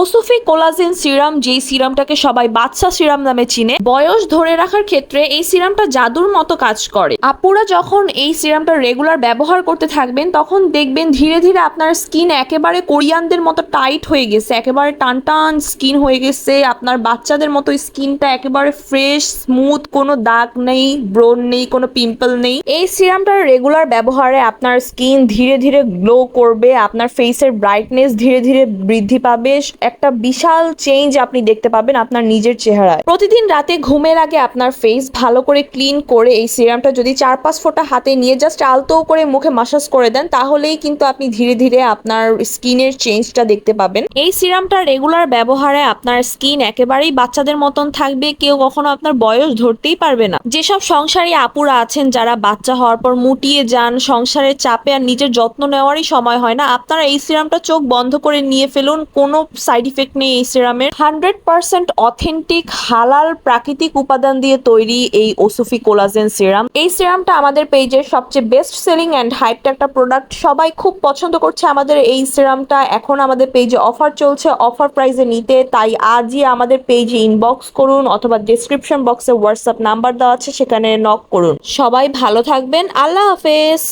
ওসোফি collagen serum, যেই সিরামটাকে সবাই বাচ্চা সিরাম নামে চিনে, বয়স ধরে রাখার ক্ষেত্রে এই সিরামটা জাদুর মতো কাজ করে। আপুরা যখন এই সিরামটা রেগুলার ব্যবহার করতে থাকবেন, তখন দেখবেন ধীরে ধীরে আপনার স্কিন একেবারে কোরিয়ানদের মতো টাইট হয়ে গেছে, একেবারে টান টান স্কিন হয়ে গেছে, আপনার বাচ্চাদের মতো স্কিনটা একেবারে ফ্রেশ স্মুথ কোনো দাগ নেই ব্রোন নেই, কোনো পিম্পল নেই। এই সিরামটার রেগুলার ব্যবহারে আপনার স্কিন ধীরে ধীরে গ্লো করবে, আপনার ফেসের ব্রাইটনেস ধীরে ধীরে বৃদ্ধি পাবে একটা বিশাল চেঞ্জ আপনি দেখতে পাবেন আপনার নিজের চেহারায়। প্রতিদিন রাতে ঘুমের আগে আপনার ফেস ভালো করে ক্লিন করে এই সিরামটা যদি চার পাঁচ ফোঁটা হাতে নিয়ে জাস্ট আলতো করে মুখে মাসাজ করে দেন, তাহলেই কিন্তু আপনি ধীরে ধীরে আপনার স্কিনের চেঞ্জটা দেখতে পাবেন। এই সিরামটা রেগুলার ব্যবহারে আপনার স্কিন একেবারেই বাচ্চাদের মতন থাকবে, কেউ কখনো আপনার বয়স ধরতেই পারবে না। যেসব সংসারী আপুরা আছেন, যারা বাচ্চা হওয়ার পর মুটিয়ে যান, সংসারের চাপে আর নিজের যত্ন নেওয়ারই সময় হয় না, আপনারা এই সিরামটা চোখ বন্ধ করে নিয়ে ফেলুন, কোনো সাইড ইফেক্ট নেই এই সিরামের হান্ড্রেড পার্সেন্ট অথেন্টিক হালাল প্রাকৃতিক উপাদান দিয়ে তৈরি এই ওসুফি কোলাজেন সিরাম এই সিরামটা আমাদের পেজের সবচেয়ে বেস্ট সেলিং অ্যান্ড হাইপড একটা প্রোডাক্ট সবাই খুব পছন্দ করছে আমাদের এই সিরামটা এখন আমাদের পেজে অফার চলছে অফার প্রাইসে নিতে। তাই আজই আমাদের পেজে ইনবক্স করুন অথবা ডিসক্রিপশন বক্সে হোয়াটসঅ্যাপ নাম্বার দেওয়া আছে, সেখানে নক করুন। সবাই ভালো থাকবেন। আল্লাহ হাফেজ।